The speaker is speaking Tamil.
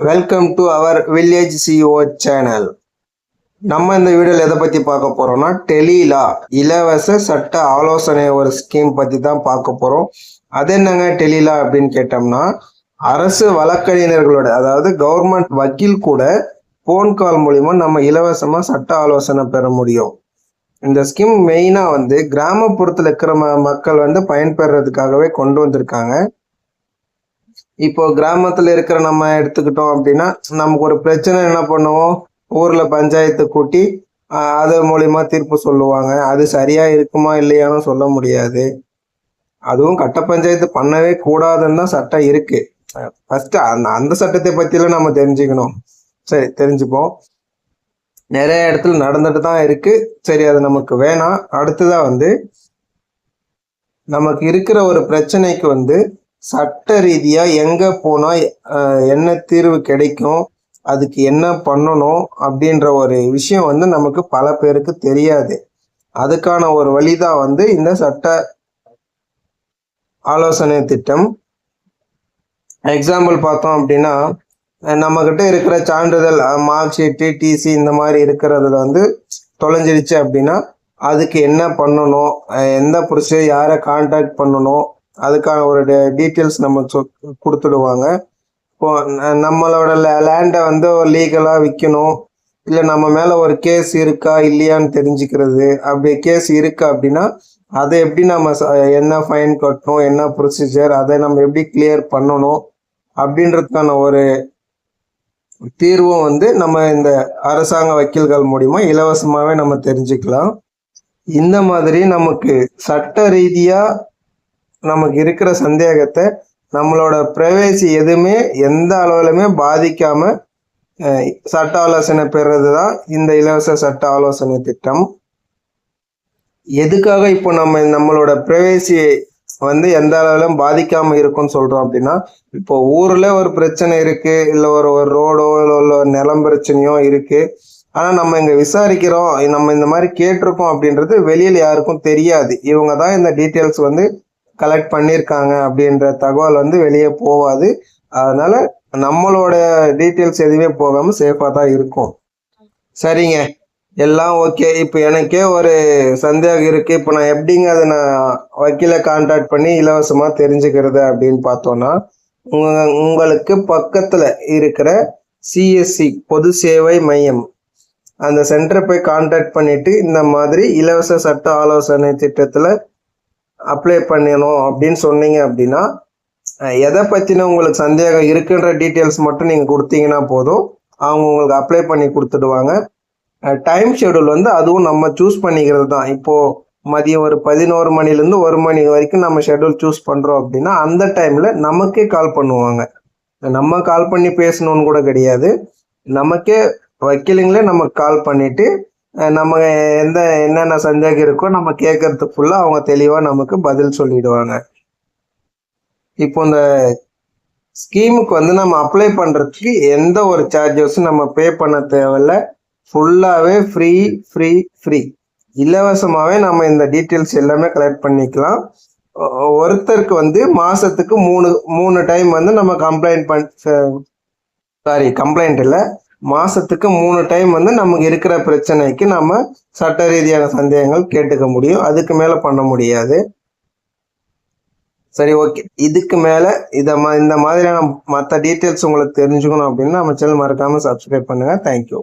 Welcome to our village C O channel நம்ம இந்த வீடியோவில் எதை பற்றி பார்க்க போகிறோம்னா டெலிலா இலவச சட்ட ஆலோசனை ஒரு ஸ்கீம் பற்றி தான் பார்க்க போகிறோம் அது என்னங்க டெலிலா அப்படின்னு கேட்டோம்னா அரசு வழக்கறிஞர்களோட அதாவது கவர்மெண்ட் வக்கீல் கூட ஃபோன் கால் மூலிமா நம்ம இலவசமாக சட்ட ஆலோசனை பெற முடியும். இந்த ஸ்கீம் மெயினாக வந்து கிராமப்புறத்தில் இருக்கிற ம- மக்கள் வந்து பயன்பெறதுக்காகவே கொண்டு வந்திருக்காங்க. இப்போ கிராமத்துல இருக்கிற நம்ம எடுத்துக்கிட்டோம் அப்படின்னா நமக்கு ஒரு பிரச்சனை என்ன பண்ணுவோம்? ஊர்ல பஞ்சாயத்து கூட்டி அது மூலியமா தீர்ப்பு சொல்லுவாங்க. அது சரியா இருக்குமா இல்லையானு சொல்ல முடியாது. அதுவும் கட்ட பஞ்சாயத்து பண்ணவே கூடாதுன்னு தான் சட்டம் இருக்கு. ஃபர்ஸ்ட் அந்த அந்த சட்டத்தை பத்திலாம் நம்ம தெரிஞ்சுக்கணும். சரி தெரிஞ்சுப்போம். நிறைய இடத்துல நடந்துட்டு தான் இருக்கு. சரி அது நமக்கு வேணாம். அடுத்ததா வந்து நமக்கு இருக்கிற ஒரு பிரச்சனைக்கு வந்து சட்ட ரீதியாக எங்கே போனால் என்ன தீர்வு கிடைக்கும் அதுக்கு என்ன பண்ணணும் அப்படின்ற ஒரு விஷயம் வந்து நமக்கு பல பேருக்கு தெரியாது. அதுக்கான ஒரு வழிதான் வந்து இந்த சட்ட ஆலோசனை திட்டம். எக்ஸாம்பிள் பார்த்தோம் அப்படின்னா நம்மக்கிட்ட இருக்கிற சான்றிதழ் மார்க் ஷீட்டு டிசி இந்த மாதிரி இருக்கிறதுல வந்து தொலைஞ்சிடுச்சு அப்படின்னா அதுக்கு என்ன பண்ணணும் எந்த ப்ரொசீஜர் யாரை காண்டாக்ட் பண்ணணும் அதுக்கான ஒரு டீட்டெயில்ஸ் நம்ம சொ- கொடுத்துடுவாங்க. இப்போ நம்மளோட லேண்டை வந்து லீகலாக விற்கணும் இல்லை நம்ம மேலே ஒரு கேஸ் இருக்கா இல்லையான்னு தெரிஞ்சுக்கிறது. அப்படி கேஸ் இருக்கா அப்படின்னா அதை எப்படி நம்ம ச- என்ன ஃபைன் கட்டணும் என்ன ப்ரொசீஜர் அதை நம்ம எப்படி கிளியர் பண்ணணும் அப்படின்றதுக்கான ஒரு தீர்வும் வந்து நம்ம இந்த அரசாங்க வக்கீல்கள் மூலிமா இலவசமாகவே நம்ம தெரிஞ்சுக்கலாம். இந்த மாதிரி நமக்கு சட்ட ரீதியாக நமக்கு இருக்கிற சந்தேகத்தை நம்மளோட பிரவேசி எதுவுமே எந்த அளவுலையுமே பாதிக்காம சட்ட ஆலோசனை பெறுறது தான் இந்த இலவச சட்ட ஆலோசனை திட்டம். எதுக்காக இப்போ நம்ம நம்மளோட பிரைவேசி வந்து எந்த அளவிலும் பாதிக்காம இருக்கும்னு சொல்றோம் அப்படின்னா இப்போ ஊர்ல ஒரு பிரச்சனை இருக்கு இல்லை ஒரு ஒரு ரோடோ இல்லை ஒரு நிலம் பிரச்சனையோ இருக்கு. ஆனா நம்ம இங்க விசாரிக்கிறோம் நம்ம இந்த மாதிரி கேட்டிருக்கோம் அப்படின்றது வெளியில யாருக்கும் தெரியாது. இவங்க தான் இந்த டீட்டெயில்ஸ் வந்து கலெக்ட் பண்ணியிருக்காங்க அப்படின்ற தகவல் வந்து வெளியே போகாது. அதனால நம்மளோட டீட்டெயில்ஸ் எதுவுமே போகாமல் சேஃபாக தான் இருக்கும். சரிங்க. எல்லாம் ஓகே இப்போ எனக்கே ஒரு சந்தேகம் இருக்கு. இப்போ நான் எப்படிங்க அதை நான் வக்கீலை கான்டாக்ட் பண்ணி இலவசமாக தெரிஞ்சுக்கிறது அப்படின்னு பார்த்தோன்னா உங்க உங்களுக்கு பக்கத்தில் இருக்கிற சிஎஸ்சி பொது சேவை மையம் அந்த சென்டரை போய் கான்டாக்ட் பண்ணிட்டு இந்த மாதிரி இலவச சட்ட ஆலோசனை திட்டத்தில் அப்ளை பண்ணணும் அப்படின்னு சொன்னீங்க அப்படின்னா எதை பற்றின உங்களுக்கு சந்தேகம் இருக்குன்ற டீட்டெயில்ஸ் மட்டும் நீங்கள் கொடுத்தீங்கன்னா போதும். அவங்க உங்களுக்கு அப்ளை பண்ணி கொடுத்துடுவாங்க. டைம் ஷெடியூல் வந்து அதுவும் நம்ம சூஸ் பண்ணிக்கிறது தான். இப்போது மதியம் ஒரு பதினோரு மணிலேருந்து ஒரு மணி வரைக்கும் நம்ம ஷெடியூல் சூஸ் பண்ணுறோம் அப்படின்னா அந்த டைமில் நமக்கே கால் பண்ணுவாங்க. நம்ம கால் பண்ணி பேசணும்னு கூட கிடையாது. நமக்கே வக்கீலுங்களே நமக்கு கால் பண்ணிவிட்டு நம்ம எந்த என்னென்ன சந்தேகம் இருக்கோ நம்ம கேட்கறதுக்குள்ள ஃபுல்லாக அவங்க தெளிவாக நமக்கு பதில் சொல்லிடுவாங்க. இப்போ இந்த ஸ்கீமுக்கு வந்து நம்ம அப்ளை பண்ணுறதுக்கு எந்த ஒரு சார்ஜஸும் நம்ம பே பண்ண தேவையில்ல. ஃபுல்லாகவே ஃப்ரீ ஃப்ரீ ஃப்ரீ இலவசமாகவே நம்ம இந்த டீட்டெயில்ஸ் எல்லாமே கலெக்ட் பண்ணிக்கலாம். ஒருத்தருக்கு வந்து மாதத்துக்கு மூணு மூணு டைம் வந்து நம்ம கம்ப்ளைண்ட் பண் சாரி கம்ப்ளைண்ட் இல்லை. மாசத்துக்கு மூணு டைம் வந்து நமக்கு இருக்கிற பிரச்சனைக்கு நம்ம சட்ட ரீதியான சந்தேகங்கள் கேட்டுக்க முடியும். அதுக்கு மேல பண்ண முடியாது. சரி ஓகே இதுக்கு மேல இத மா இந்த மாதிரியான மற்ற டீட்டெயில்ஸ் உங்களுக்கு தெரிஞ்சுக்கணும் அப்படின்னா நம்ம சேனல் மறக்காம சப்ஸ்கிரைப் பண்ணுங்க. தேங்க்யூ